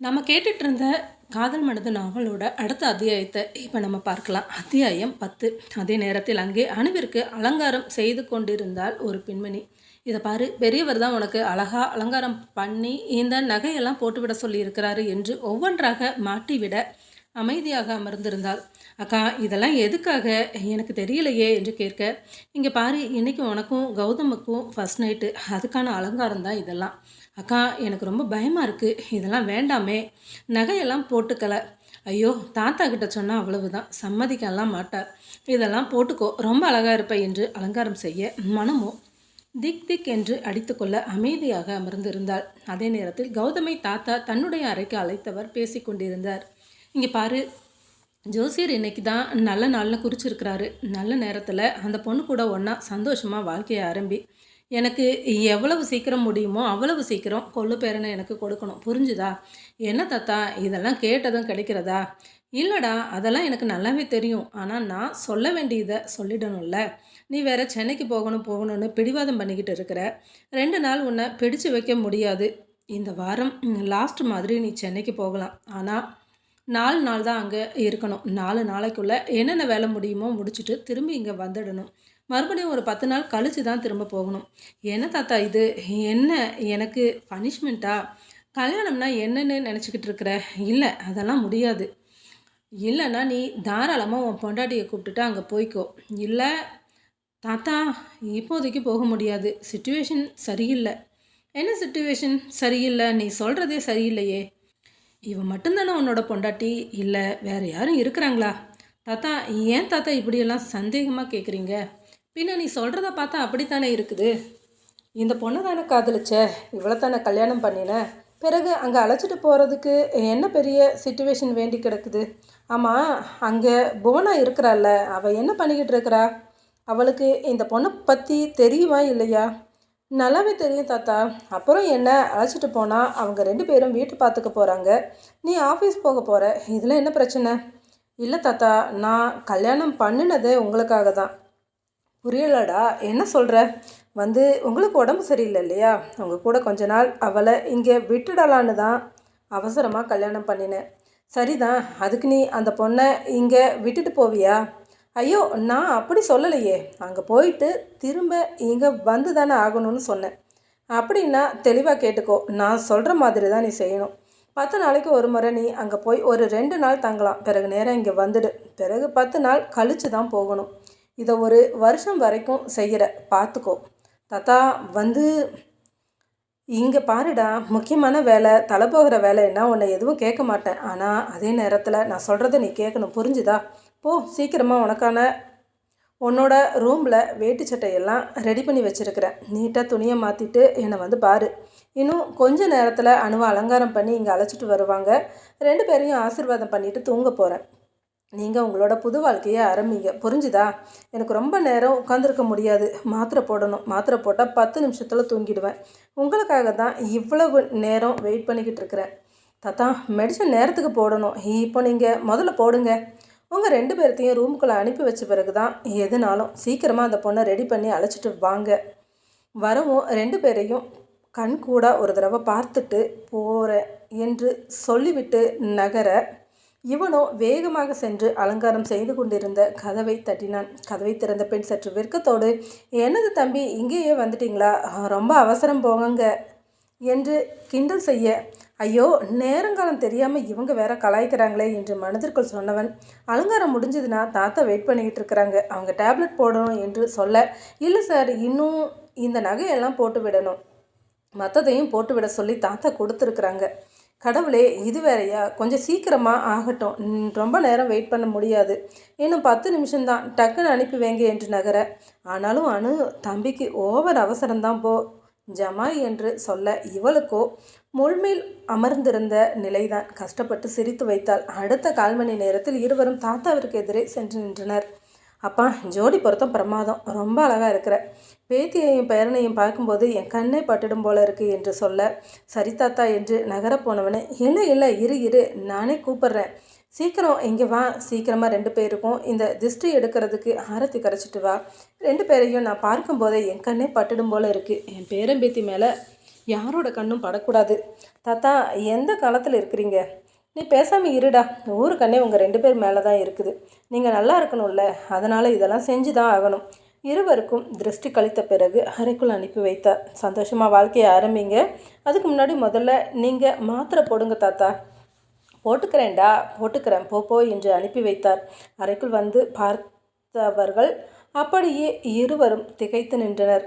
நம்ம கேட்டுட்டு இருந்த காதல் மனது நாவலோட அடுத்த அத்தியாயத்தை இப்போ நம்ம பார்க்கலாம். அத்தியாயம் பத்து. அதே நேரத்தில் அங்கே அணுவிற்கு அலங்காரம் செய்து கொண்டிருந்தால் ஒரு பெண்மணி. இதை பாரு பெரியவர் தான் உனக்கு அழகா அலங்காரம் பண்ணி இந்த நகையெல்லாம் போட்டுவிட சொல்லியிருக்கிறாரு என்று ஒவ்வொன்றாக மாட்டிவிட அமைதியாக அமர்ந்திருந்தாள். அக்கா இதெல்லாம் எதுக்காக? எனக்கு தெரியலையே என்று கேட்க இங்கே பாரு இன்றைக்கி உனக்கும் கௌதமுக்கும் ஃபர்ஸ்ட் நைட்டு அதுக்கான அலங்காரம் தான் இதெல்லாம். அக்கா எனக்கு ரொம்ப பயமாக இருக்குது இதெல்லாம் வேண்டாமே. நகையெல்லாம் போட்டுக்கல. ஐயோ தாத்தா கிட்ட சொன்னால் அவ்வளவுதான். சம்மதிக்கலாம் மாட்டார். இதெல்லாம் போட்டுக்கோ. ரொம்ப அழகாக இருப்ப என்று அலங்காரம் செய்ய மனமோ திக் திக் என்று அடித்துக்கொள்ள அமைதியாக அமர்ந்திருந்தாள். அதே நேரத்தில் கௌதமை தாத்தா தன்னுடைய அறைக்கு அழைத்தவர் பேசிக்கொண்டிருந்தார் இங்கே பாரு ஜோசியர் இன்னைக்கு தான் நல்ல நாளில் குறிச்சிருக்கிறாரு. நல்ல நேரத்தில் அந்த பொண்ணு கூட ஒன்றா சந்தோஷமாக வாழ்க்கையை ஆரம்பி எனக்கு எவ்வளவு சீக்கிரம் முடியுமோ அவ்வளவு சீக்கிரம் கொள்ளு பேரனை எனக்கு கொடுக்கணும். புரிஞ்சுதா? என்ன தாத்தா? இதெல்லாம் கேட்டதும் கிடைக்கிறதா? இல்லைடா அதெல்லாம் எனக்கு நல்லாவே தெரியும். ஆனால் நான் சொல்ல வேண்டியதை சொல்லிடணும்ல. நீ வேற சென்னைக்கு போகணும் போகணும்னு பிடிவாதம் பண்ணிக்கிட்டு இருக்கிற. ரெண்டு நாள் உன்னை பிடிச்சு வைக்க முடியாது. இந்த வாரம் லாஸ்ட் மாதிரி நீ சென்னைக்கு போகலாம். ஆனால் நாலு நாள் தான் அங்கே இருக்கணும். நாலு நாளைக்குள்ளே என்னென்ன வேலை முடியுமோ முடிச்சுட்டு திரும்பி இங்கே வந்துடணும். மறுபடியும் ஒரு பத்து நாள் கழித்து தான் திரும்ப போகணும். என்ன தாத்தா இது? என்ன? எனக்கு பனிஷ்மெண்ட்டா கல்யாணம்னா என்னன்னு நினச்சிக்கிட்டு இருக்கிற? இல்லை அதெல்லாம் முடியாது. இல்லைன்னா நீ தாராளமாக உன் பொண்டாட்டியை கூப்பிட்டுட்டு அங்கே போய்க்கோ. இல்லை தாத்தா இப்போதைக்கு போக முடியாது. சுச்சுவேஷன் சரியில்லை. என்ன சுச்சுவேஷன் சரியில்லை. நீ சொல்கிறதே சரியில்லையே. இவன் மட்டும்தானே உன்னோட பொண்டாட்டி? இல்லை வேறு யாரும் இருக்கிறாங்களா? தாத்தா ஏன் தாத்தா இப்படியெல்லாம் சந்தேகமாக கேட்குறீங்க பின்ன நீ சொல்கிறத பார்த்தா அப்படித்தானே இருக்குது? இந்த பொண்ணை தானே காதலிச்ச? இவ்வளோ தானே கல்யாணம் பண்ணின? பிறகு அங்கே அழைச்சிட்டு போகிறதுக்கு என்ன பெரிய சுச்சுவேஷன் வேண்டி கிடக்குது? ஆமாம் அங்கே புவனா இருக்கிறாள்ல. அவள் என்ன பண்ணிக்கிட்டு இருக்கிறா? அவளுக்கு இந்த பொண்ணை பற்றி தெரியுமா இல்லையா? நல்லாவே தெரியும் தாத்தா. அப்புறம் என்ன? அழைச்சிட்டு போனால் அவங்க ரெண்டு பேரும் வீட்டு பார்த்துக்க போகிறாங்க நீ ஆஃபீஸ் போக போகிற இதில் என்ன பிரச்சனை? இல்லை தாத்தா நான் கல்யாணம் பண்ணினதே உங்களுக்காக தான் புரியலடா. என்ன சொல்கிற வந்து உங்களுக்கு உடம்பு சரியில்லை இல்லையா? உங்கள் கூட கொஞ்ச நாள் அவளை இங்கே விட்டுடலான்னு தான் அவசரமாக கல்யாணம் பண்ணினேன். சரிதான் அதுக்கு நீ அந்த பொண்ணை இங்கே விட்டுட்டு போவியா? ஐயோ நான் அப்படி சொல்லலையே. அங்கே போயிட்டு திரும்ப இங்கே வந்து தானே ஆகணும்னு சொன்னேன். அப்படின்னா தெளிவாக கேட்டுக்கோ. நான் சொல்கிற மாதிரி தான் நீ செய்யணும். பத்து நாளைக்கு ஒரு முறை நீ அங்கே போய் ஒரு ரெண்டு நாள் தங்கலாம். பிறகு நேரம் இங்கே வந்துடு. பிறகு பத்து நாள் கழித்து தான் போகணும். இதை ஒரு வருஷம் வரைக்கும் செய்கிற பார்த்துக்கோ தாத்தா வந்து இங்கே பாருடா முக்கியமான வேலை தலை போகிற வேலைன்னா உன்னை எதுவும் கேட்க மாட்டேன். ஆனால் அதே நேரத்தில் நான் சொல்கிறத நீ கேட்கணும். புரிஞ்சுதா? போ சீக்கிரமாக உனக்கான உன்னோட ரூமில் வேட்டி சட்டையெல்லாம் ரெடி பண்ணி வச்சுருக்கிறேன். நீட்டாக துணியை மாற்றிட்டு என்னை வந்து பாரு. இன்னும் கொஞ்ச நேரத்தில் அணுவை அலங்காரம் பண்ணி இங்கே அழைச்சிட்டு வருவாங்க. ரெண்டு பேரையும் ஆசீர்வாதம் பண்ணிவிட்டு தூங்க போகிறேன் நீங்கள் உங்களோட புது வாழ்க்கையை ஆரம்பிங்க. புரிஞ்சுதா? எனக்கு ரொம்ப நேரம் உட்காந்துருக்க முடியாது. மாத்திரை போடணும். மாத்திரை போட்டால் பத்து நிமிஷத்தில் தூங்கிடுவேன். உங்களுக்காக தான் இவ்வளவு நேரம் வெயிட் பண்ணிக்கிட்டு இருக்கிறேன். தாத்தா மெடிசன் நேரத்துக்கு போடணும். இப்போ நீங்கள் முதல்ல போடுங்க. உங்கள் ரெண்டு பேர்த்தையும் ரூமுக்குள்ளே அனுப்பி வச்ச பிறகு தான் எதுனாலும் சீக்கிரமாக அந்த பொண்ணை ரெடி பண்ணி அழைச்சிட்டு வாங்க. வரவும் ரெண்டு பேரையும் கண் கூட ஒரு தடவை பார்த்துட்டு போகிறேன் என்று சொல்லிவிட்டு நகர இவனோ வேகமாக சென்று அலங்காரம் செய்து கொண்டிருந்த கதவை தட்டினான். கதவை திறந்த பெண் சற்று வெட்கத்தோடு என்னது தம்பி இங்கேயே வந்துட்டீங்களா? ரொம்ப அவசரம் போங்க என்று கிண்டல் செய்ய ஐயோ நேரங்காலம் தெரியாமல் இவங்க வேற கலாய்க்கிறாங்களே என்று மனதிற்குள் சொன்னவன். அலங்காரம் முடிஞ்சதுன்னா தாத்தா வெயிட் பண்ணிக்கிட்டு இருக்கிறாங்க. அவங்க டேப்லெட் போடணும் என்று சொல்ல இல்லை சார் இன்னும் இந்த நகையெல்லாம் போட்டு விடணும். மற்றதையும் போட்டு விட சொல்லி தாத்தா கொடுத்துருக்குறாங்க கடவுளே இது வேறையா? கொஞ்சம் சீக்கிரமாக ஆகட்டும். ரொம்ப நேரம் வெயிட் பண்ண முடியாது. இன்னும் பத்து நிமிஷம்தான். டக்குன்னு அனுப்பி வைங்க என்று நகர. ஆனாலும் அணு தம்பிக்கு ஓவர் அவசரம்தான் போ. ஜமாய் என்று சொல்ல இவளுக்கோ முள்மேல் அமர்ந்திருந்த நிலைதான். கஷ்டப்பட்டு சிரித்து வைத்தாள். அடுத்த கால் மணி நேரத்தில் இருவரும் தாத்தாவிற்கு எதிரே சென்று நின்றனர். அப்பா ஜோடி பொருத்தம் பிரமாதம். ரொம்ப அழகாக இருக்கிற. பேத்தியையும் பேரனையும் பார்க்கும்போது என் கண்ணே பட்டுடும் போல இருக்கு என்று சொல்ல சரி தாத்தா என்று நகர போனவனே இல்லை இல்லை இரு இரு நானே கூப்பிட்றேன். சீக்கிரம் இங்கே வா. சீக்கிரமாக ரெண்டு பேருக்கும் இந்த திஷ்டி எடுக்கிறதுக்கு ஆரத்தி கரைச்சிட்டு வா. ரெண்டு பேரையும் நான் பார்க்கும்போதே என் கண்ணே பட்டுடும் போல இருக்குது என் பேரம்பேத்தி மேலே யாரோட கண்ணும் படக்கூடாது. தாத்தா எந்த காலத்தில் இருக்கிறீங்க? நீ பேசாமல் இருடா. ஊரு கண்ணே உங்கள் ரெண்டு பேர் மேலே தான் இருக்குது. நீங்கள் நல்லா இருக்கணும்ல. அதனால் இதெல்லாம் செஞ்சு தான் ஆகணும். இருவருக்கும் திருஷ்டி கழித்த பிறகு அறைக்குள் அனுப்பி வைத்தார். சந்தோஷமாக வாழ்க்கையை ஆரம்பிங்க. அதுக்கு முன்னாடி முதல்ல நீங்கள் மாத்திரை போடுங்க தாத்தா. போட்டுக்கிறேன்டா போட்டுக்கிறேன். போப்போ என்று அனுப்பி வைத்தார். அறைக்குள் வந்து பார்த்தவர்கள் அப்படியே இருவரும் திகைத்து நின்றனர்.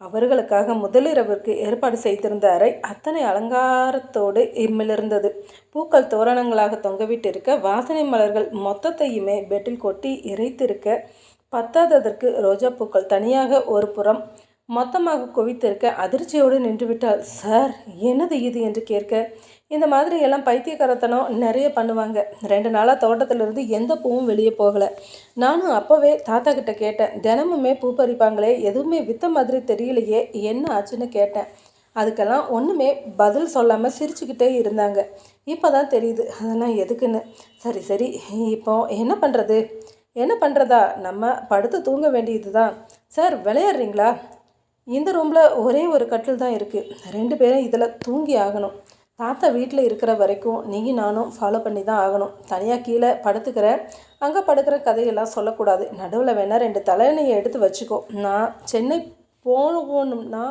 அவர்களுக்காக முதலிரவிற்கு ஏற்பாடு செய்திருந்த அறை அத்தனை அலங்காரத்தோடு இம்மிலிருந்தது. பூக்கள் தோரணங்களாக தொங்கவிட்டிருக்க வாசனை மலர்கள் மொத்தத்தையுமே பெட்டில் கொட்டி இறைத்திருக்க பத்தாததற்கு ரோஜா பூக்கள் தனியாக ஒரு புறம் மொத்தமாக குவித்திருக்க அதிர்ச்சியோடு நின்றுவிட்டாள் சார் என்னது இது? என்று கேட்க இந்த மாதிரி எல்லாம் பைத்தியக்காரத்தனம் நிறைய பண்ணுவாங்க. ரெண்டு நாளாக தோட்டத்திலிருந்து எந்த பூவும் வெளியே போகலை. நானும் அப்போவே தாத்தா கிட்ட கேட்டேன். தினமுமே பூ பறிப்பாங்களே எதுவுமே வித்த மாதிரி தெரியலையே என்ன ஆச்சுன்னு கேட்டேன். அதுக்கெல்லாம் ஒன்றுமே பதில் சொல்லாமல் சிரிச்சுக்கிட்டே இருந்தாங்க. இப்போ தான் தெரியுது அதெல்லாம் எதுக்குன்னு? சரி சரி இப்போ என்ன பண்ணுறது என்ன பண்ணுறதா நம்ம படுத்து தூங்க வேண்டியது தான் சார் விளையாடுறீங்களா? இந்த ரூமில் ஒரே ஒரு கட்டில் தான் இருக்குது ரெண்டு பேரும் இதில் தூங்கி ஆகணும். தாத்தா வீட்டில் இருக்கிற வரைக்கும் நீயும் நானும் ஃபாலோ பண்ணி தான் ஆகணும். தனியாக கீழே படுத்துக்கிற அங்கே படுக்கிற கதையெல்லாம் சொல்லக்கூடாது. நடுவில் வேணால் ரெண்டு தலையணையை எடுத்து வச்சுக்கோ. நான் சென்னை போகணும்னா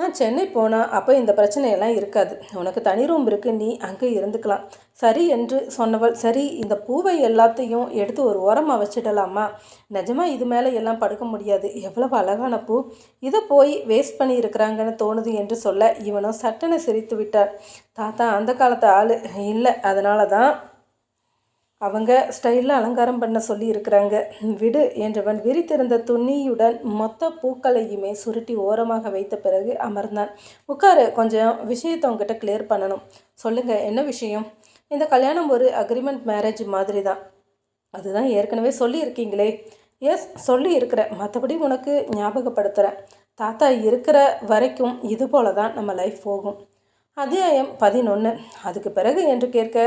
நான் சென்னை போனால் அப்போ இந்த பிரச்சனையெல்லாம் இருக்காது. உனக்கு தனி ரூம் இருக்குது நீ அங்கே இருந்துக்கலாம். சரி என்று சொன்னவள் சரி இந்த பூவை எல்லாத்தையும் எடுத்து ஒரு ஓரமாக வச்சிடலாமா? நிஜமாக இது மேலே எல்லாம் படுக்க முடியாது. எவ்வளவு அழகான பூ. இதை போய் வேஸ்ட் பண்ணி இருக்கிறாங்கன்னு தோணுது என்று சொல்ல இவனும் சட்டனை சிரித்து விட்டார் தாத்தா அந்த காலத்து ஆள். இல்லை அதனால தான் அவங்க ஸ்டைலில் அலங்காரம் பண்ண சொல்லி இருக்கிறாங்க விடு என்றவன் விரித்திருந்த துணியுடன் மொத்த பூக்களையுமே சுருட்டி ஓரமாக வைத்த பிறகு அமர்ந்தான். உட்காரு கொஞ்சம் விஷயத்தை உங்ககிட்ட கிளியர் பண்ணணும். சொல்லுங்கள் என்ன விஷயம்? இந்த கல்யாணம் ஒரு அக்ரிமெண்ட் மேரேஜ் மாதிரி தான் அதுதான் ஏற்கனவே சொல்லியிருக்கீங்களே. எஸ் சொல்லி இருக்கிறேன் மற்றபடி உனக்கு ஞாபகப்படுத்துகிறேன் தாத்தா இருக்கிற வரைக்கும் இது போல தான் நம்ம லைஃப் போகும். அத்தியாயம் பதினொன்று அதுக்கு பிறகு என்று கேட்க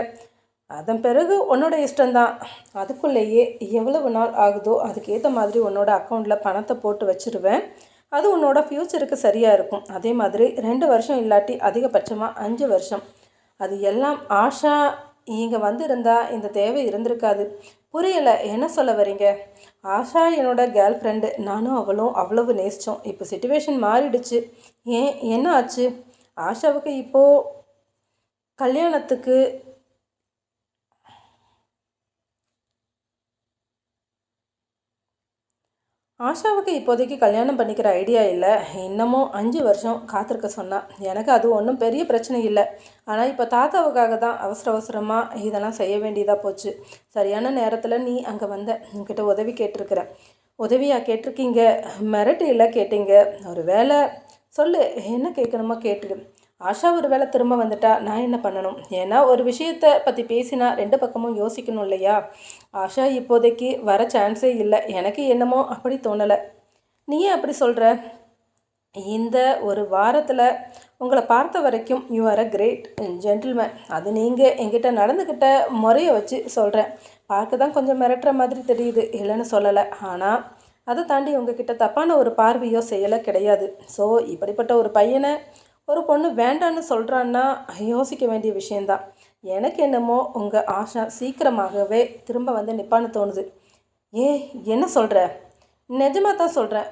அதன் பிறகு உன்னோட இஷ்டம்தான். அதுக்குள்ளேயே எவ்வளவு நாள் ஆகுதோ அதுக்கேற்ற மாதிரி உன்னோட அக்கௌண்ட்டில் பணத்தை போட்டு வச்சுருவேன். அது உன்னோட ஃப்யூச்சருக்கு சரியாக இருக்கும். அதே மாதிரி ரெண்டு வருஷம் இல்லாட்டி அதிகபட்சமாக அஞ்சு வருஷம். அது எல்லாம் ஆஷா இங்கே வந்திருந்தா இந்த தேவை இருந்திருக்காது. புரியலை என்ன சொல்ல வரீங்க? ஆஷா என்னோட கேர்ள் ஃப்ரெண்டு நானும் அவளும் அவ்வளவு நேசித்தோம் இப்போ சுச்சுவேஷன் மாறிடுச்சு. ஏன் என்ன ஆச்சு? ஆஷாவுக்கு இப்போது கல்யாணத்துக்கு ஆஷாவுக்கு இப்போதைக்கு கல்யாணம் பண்ணிக்கிற ஐடியா இல்லை. இன்னமும் அஞ்சு வருஷம் காத்திருக்க சொன்னான் எனக்கு அது ஒன்றும் பெரிய பிரச்சனை இல்லை. ஆனால் இப்போ தாத்தாவுக்காக தான் அவசர அவசரமாக இதெல்லாம் செய்ய வேண்டியதாக போச்சு. சரியான நேரத்தில் நீ அங்கே வந்த. உங்ககிட்ட உதவி கேட்டிருக்கிற. உதவியாக கேட்டிருக்கீங்க. மிரட்டியில் கேட்டீங்க. ஒரு வேலை சொல்லு என்ன கேட்கணுமோ கேட்டுடு. ஆஷா ஒரு வேளை திரும்ப வந்துட்டா நான் என்ன பண்ணணும்? ஏன்னா ஒரு விஷயத்தை பற்றி பேசினா ரெண்டு பக்கமும் யோசிக்கணும் இல்லையா? ஆஷா இப்போதைக்கு வர சான்ஸே இல்லை. எனக்கு என்னமோ அப்படி தோணலை. நீ ஏன் அப்படி சொல்கிற இந்த ஒரு வாரத்தில் உங்களை பார்த்த வரைக்கும் you are a great gentleman அது நீங்கள் எங்கிட்ட நடந்துக்கிட்ட முறையை வச்சு சொல்கிறேன் பார்க்க தான் கொஞ்சம் மிரட்டுற மாதிரி தெரியுது இல்லைன்னு சொல்லலை. ஆனால் அதை தாண்டி உங்ககிட்ட தப்பான ஒரு பார்வையோ செய்யலை கிடையாது. ஸோ இப்படிப்பட்ட ஒரு பையனை ஒரு பொண்ணு வேண்டான்னு சொல்கிறான்னா யோசிக்க வேண்டிய விஷயந்தான் எனக்கு என்னமோ உங்கள் ஆஷா சீக்கிரமாகவே திரும்ப வந்து நிப்பான்னு தோணுது. ஏ என்ன சொல்கிற நிஜமாக தான் சொல்கிறேன்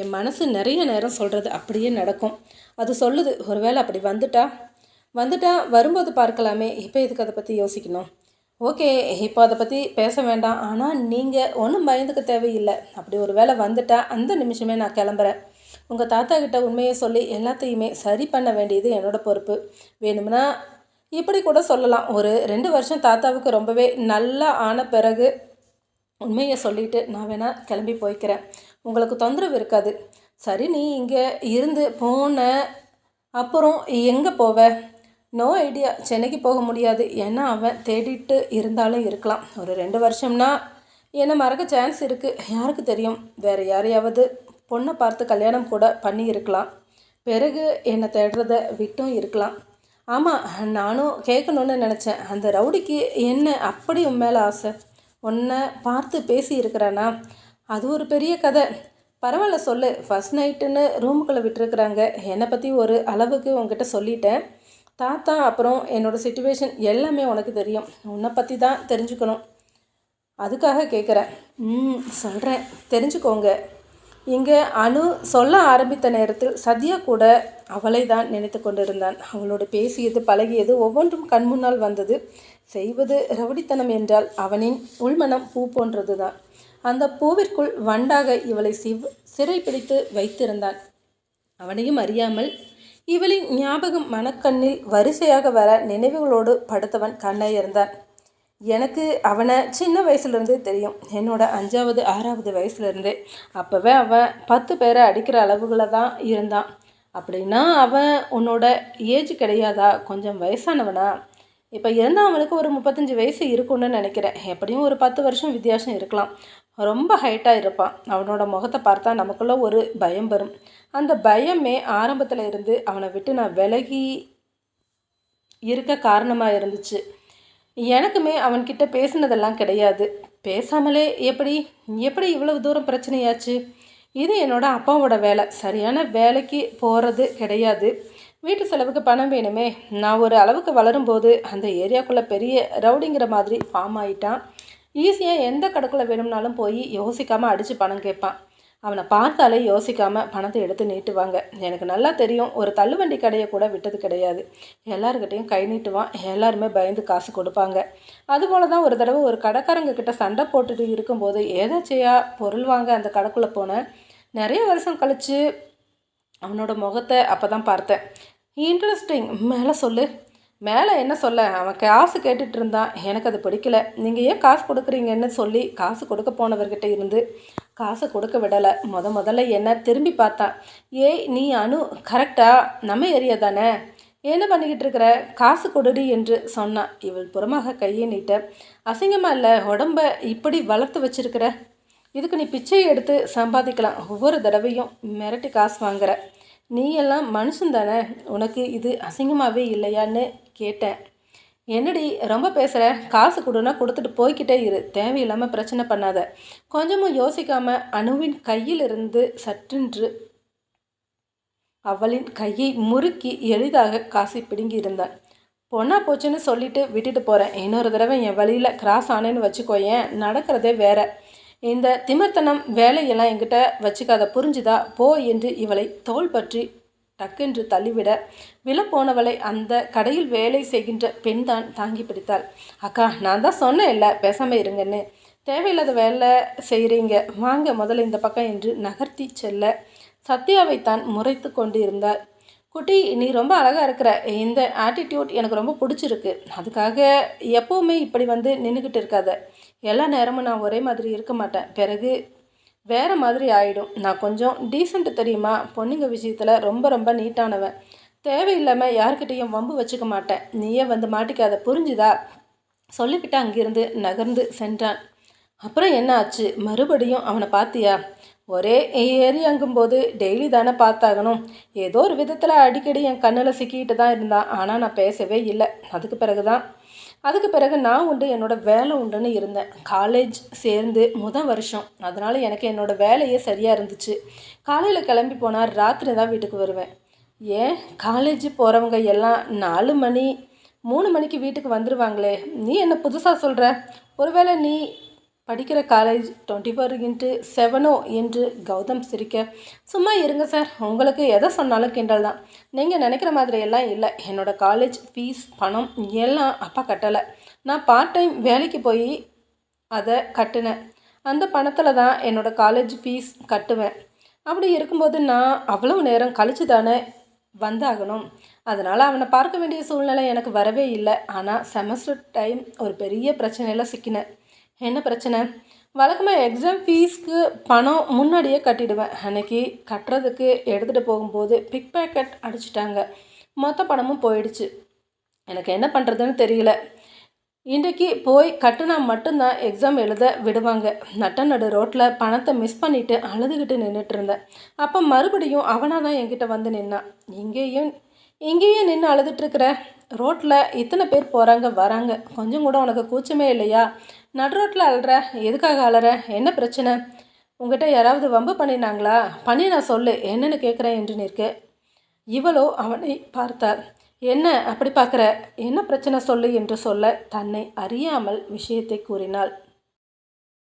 என் மனசு நிறைய நேரம் சொல்கிறது அப்படியே நடக்கும். அது சொல்லுது ஒருவேளை அப்படி வந்துட்டா? வந்துட்டா வரும்போது பார்க்கலாமே. இப்போ எதுக்கு அதை பற்றி யோசிக்கணும்? ஓகே இப்போ அதை பற்றி பேச வேண்டாம். ஆனால் நீங்கள் ஒன்றும் பயந்துக்க தேவையில்லை. அப்படி ஒரு வேளை வந்துட்டா அந்த நிமிஷமே நான் கிளம்புறேன். உங்கள் தாத்தா கிட்ட உண்மையை சொல்லி எல்லாத்தையுமே சரி பண்ண வேண்டியது என்னோடய பொறுப்பு. வேணும்னா இப்படி கூட சொல்லலாம். ஒரு ரெண்டு வருஷம் தாத்தாவுக்கு ரொம்பவே நல்லா ஆன பிறகு உண்மையை சொல்லிவிட்டு நான் வேணால் கிளம்பி போய்க்கிறேன். உங்களுக்கு தொந்தரவு இருக்காது. சரி நீ இங்கே இருந்து போன அப்புறம் எங்கே போவ? நோ ஐடியா சென்னைக்கு போக முடியாது. ஏன்னா அவன் தேடிட்டு இருந்தாலும் இருக்கலாம். ஒரு ரெண்டு வருஷம்னா என்னை மறக்க சான்ஸ் இருக்குது யாருக்கு தெரியும்? வேறு யாரையாவது பொண்ணை பார்த்து கல்யாணம் கூட பண்ணி இருக்கலாம் பிறகு என்னை தேடுறத விட்டும் இருக்கலாம். ஆமாம் நானும் கேட்கணுன்னு நினச்சேன். அந்த ரவுடிக்கு என்ன அப்படி உன் மேலே ஆசை? உன்னை பார்த்து பேசி இருக்கிறானா? அது ஒரு பெரிய கதை. பரவாயில்ல சொல்லு. ஃபஸ்ட் நைட்டுன்னு ரூமுக்குள்ளே விட்டுருக்குறாங்க. என்னை பற்றி ஒரு அளவுக்கு உங்ககிட்ட சொல்லிட்டேன். தாத்தா அப்புறம் என்னோடய சுச்சுவேஷன் எல்லாமே உனக்கு தெரியும். உன்னை பற்றி தான் தெரிஞ்சுக்கணும். அதுக்காக கேட்குறேன் ம் சொல்கிறேன் தெரிஞ்சுக்கோங்க. இங்கே அனு சொல்ல ஆரம்பித்த நேரத்தில் சத்யா கூட அவளை தான் நினைத்து கொண்டிருந்தான். அவளோடு பேசியது பழகியது ஒவ்வொன்றும் கண்முன்னால் வந்தது. செய்வது ரவுடித்தனம் என்றால் அவனின் உள்மனம் பூ போன்றது தான் அந்த பூவிற்குள் வண்டாக இவளை சிவ் சிறைப்பிடித்து வைத்திருந்தான். அவனையும் அறியாமல் இவளின் ஞாபகம் மனக்கண்ணில் வரிசையாக வர நினைவுகளோடு படுத்தவன் கண்ணை இருந்தான் எனக்கு அவனை சின்ன வயசுலேருந்தே தெரியும். என்னோட அஞ்சாவது ஆறாவது வயசுலேருந்தே. அப்போவே அவன் பத்து பேரை அடிக்கிற அளவுகளை தான் இருந்தான். அப்படின்னா அவன் உன்னோட ஏஜ் கிடையாதா? கொஞ்சம் வயசானவனா? இப்போ இருந்தால் அவனுக்கு ஒரு முப்பத்தஞ்சு வயசு இருக்கும்னு நினைக்கிறேன். எப்படியும் ஒரு பத்து வருஷம் வித்தியாசம் இருக்கலாம். ரொம்ப ஹைட்டாக இருப்பான். அவனோட முகத்தை பார்த்தா நமக்குள்ளே ஒரு பயம் வரும். அந்த பயமே ஆரம்பத்தில் இருந்து அவனை விட்டு நான் விலகி இருக்க காரணமாக இருந்துச்சு. எனக்குமே அவன்கிட்ட பேசினதெல்லாம் கிடையாது. பேசாமலே எப்படி எப்படி இவ்வளவு தூரம் பிரச்சனையாச்சு? இது என்னோட அப்பாவோட வேலை. சரியான வேலைக்கு போகிறது கிடையாது. வீட்டு செலவுக்கு பணம் வேணுமே. நான் ஒரு அளவுக்கு வளரும்போது அந்த ஏரியாக்குள்ளே பெரிய ரவுடிங்கிற மாதிரி ஃபார்ம் ஆகிட்டான் ஈஸியாக எந்த கடைக்குள்ளே வேணும்னாலும் போய் யோசிக்காமல் அடித்து பணம் கேட்பான். அவனை பார்த்தாலே யோசிக்காமல் பணத்தை எடுத்து நீட்டுவாங்க. எனக்கு நல்லா தெரியும் ஒரு தள்ளுவண்டி கடையை கூட விட்டது கிடையாது. எல்லாருக்கிட்டையும் கை நீட்டுவான் எல்லாருமே பயந்து காசு கொடுப்பாங்க. அதுபோல தான் ஒரு தடவை ஒரு கடைக்காரங்க கிட்ட சண்டை போட்டுட்டு இருக்கும்போது ஏதாச்சியா பொருள் வாங்க அந்த கடைக்குள்ளே போனேன் நிறைய வருஷம் கழித்து அவனோட முகத்தை அப்போ தான் பார்த்தேன். இன்ட்ரெஸ்டிங் மேலே சொல்லு. மேலே என்ன சொல்ல? அவன் காசு கேட்டுட்டு இருந்தான். எனக்கு அது பிடிக்கல. நீங்கள் ஏன் காசு கொடுக்குறீங்கன்னு சொல்லி காசு கொடுக்க போனவர்கிட்ட இருந்து காசை கொடுக்க விடலை. முத முதல்ல என்ன திரும்பி பார்த்தான். ஏய் நீ அனு கரெக்டாக நம்ம ஏரியா தானே? என்ன பண்ணிக்கிட்டு இருக்கிற? காசு கொடுடி என்று சொன்னான். இவள் புறமாக கையை நீட்ட அசிங்கமாக இல்லை உடம்ப இப்படி வளர்த்து வச்சிருக்கிற? இதுக்கு நீ பிச்சை எடுத்து சம்பாதிக்கலாம். ஒவ்வொரு தடவையும் மிரட்டி காசு வாங்குற. நீ எல்லாம் மனுஷன் தானே? உனக்கு இது அசிங்கமாகவே இல்லையான்னு கேட்டேன். என்னடி ரொம்ப பேசுகிற காசு கொடுனா கொடுத்துட்டு போய்கிட்டே இரு. தேவையில்லாமல் பிரச்சனை பண்ணாத. கொஞ்சமும் யோசிக்காமல் அணுவின் கையிலிருந்து சற்றென்று அவளின் கையை முறுக்கி எளிதாக காசை பிடுங்கி இருந்தான் பொண்ணா போச்சுன்னு சொல்லிட்டு விட்டுட்டு போகிறேன் இன்னொரு தடவை என் வழியில் கிராஸ் ஆனேன்னு வச்சுக்கோயேன். நடக்கிறதே வேற. இந்த திமர்த்தனம் வேலையெல்லாம் என்கிட்ட வச்சுக்காத. புரிஞ்சுதா? போ என்று இவளை தோல் பற்றி டக்கென்று தள்ளிவிட விழப்போனவளை அந்த கடையில் வேலை செய்கின்ற பெண் தான் தாங்கி பிடித்தாள். அக்கா நான் தான் சொன்னேன் இல்லை பேசாமல் இருங்கன்னு. தேவையில்லாத வேலை செய்கிறீங்க வாங்க முதல்ல இந்த பக்கம் என்று நகர்த்தி செல்ல சத்யாவை தான் முறைத்து கொண்டு இருந்தார் குட்டி நீ ரொம்ப அழகாக இருக்கிற. இந்த ஆட்டிடியூட் எனக்கு ரொம்ப பிடிச்சிருக்கு. அதுக்காக எப்போவுமே இப்படி வந்து நின்றுக்கிட்டு இருக்காத. எல்லா நேரமும் நான் ஒரே மாதிரி இருக்க மாட்டேன். பிறகு வேறு மாதிரி ஆகிடும் நான் கொஞ்சம் டீசெண்ட் தெரியுமா? பொண்ணுங்க விஷயத்தில் ரொம்ப ரொம்ப நீட்டானவன். தேவையில்லாமல் யார்கிட்டையும் வம்பு வச்சுக்க மாட்டேன். நீயே வந்து மாட்டிக்காத புரிஞ்சுதா? சொல்லிவிட்டு அங்கிருந்து நகர்ந்து சென்றான். அப்புறம் என்ன ஆச்சு? மறுபடியும் அவனை பார்த்தியா ஒரே ஏரியாங்கும்போது டெய்லி தானே பார்த்தாகணும். ஏதோ ஒரு விதத்தில் அடிக்கடி என் கண்ணில் சிக்கிட்டு தான் இருந்தான். ஆனால் நான் பேசவே இல்லை. அதுக்கு பிறகு தான் அதுக்கு பிறகு நான் உண்டு என்னோடய வேலை உண்டுன்னு இருந்தேன். காலேஜ் சேர்ந்து முதல் வருஷம். அதனால் எனக்கு என்னோடய வேலையே சரியாக இருந்துச்சு. காலையில் கிளம்பி போனால் ராத்திரி தான் வீட்டுக்கு வருவேன். ஏன்? காலேஜ் போகிறவங்க எல்லாம் நாலு மணி மூணு மணிக்கு வீட்டுக்கு வந்துடுவாங்களே நீ என்ன புதுசாக சொல்கிற ஒருவேளை நீ படிக்கிற காலேஜ் டுவெண்ட்டி ஃபோர் இன்ட்டு செவனோ என்று கௌதம் சிரிக்க சும்மா இருங்க சார் உங்களுக்கு எதை சொன்னாலும் கிண்டல் தான். நீங்கள் நினைக்கிற மாதிரி எல்லாம் இல்லை. என்னோடய காலேஜ் ஃபீஸ் பணம் எல்லாம் அப்பா கட்டலை. நான் பார்ட் டைம் வேலைக்கு போய் அதை கட்டினேன். அந்த பணத்தில் தான் என்னோடய காலேஜ் ஃபீஸ் கட்டுவேன். அப்படி இருக்கும்போது நான் அவ்வளவு நேரம் கழிச்சு தானே வந்தாகணும். அதனால் அவனை பார்க்க வேண்டிய சூழ்நிலை எனக்கு வரவே இல்லை. ஆனால் செமஸ்டர் டைம் ஒரு பெரிய பிரச்சனையில் சிக்கினேன். என்ன பிரச்சனை? வழக்கமாக எக்ஸாம் ஃபீஸ்க்கு பணம் முன்னாடியே கட்டிடுவேன். அன்னைக்கு கட்டுறதுக்கு எடுத்துகிட்டு போகும்போது பிக் பேக்கெட் அடிச்சிட்டாங்க. மொத்த பணமும் போயிடுச்சு. எனக்கு என்ன பண்ணுறதுன்னு தெரியல. இன்றைக்கு போய் கட்டுனா மட்டும்தான் எக்ஸாம் எழுத விடுவாங்க. நட்ட நடு ரோட்டில் பணத்தை மிஸ் பண்ணிவிட்டு அழுதுகிட்டு நின்றுட்டு இருந்தேன். அப்போ மறுபடியும் அவனாக தான் என்கிட்ட வந்து நின்னான். இங்கேயும் இங்கேயே நின்று அழுதுட்டுருக்குற ரோட்டில் இத்தனை பேர் போகிறாங்க வராங்க. கொஞ்சம் கூட உனக்கு கூச்சமே இல்லையா? நடுரோட்டில் அழுற எதுக்காக அழற என்ன பிரச்சனை? உங்ககிட்ட யாராவது வம்பு பண்ணினாங்களா? பண்ணி நான் சொல்லு என்னென்னு கேட்குறேன் என்று நிற்க இவளோ அவனை பார்த்தாள். என்ன அப்படி பார்க்குற? என்ன பிரச்சனை சொல்லு என்று சொல்ல தன்னை அறியாமல் விஷயத்தை கூறினாள்.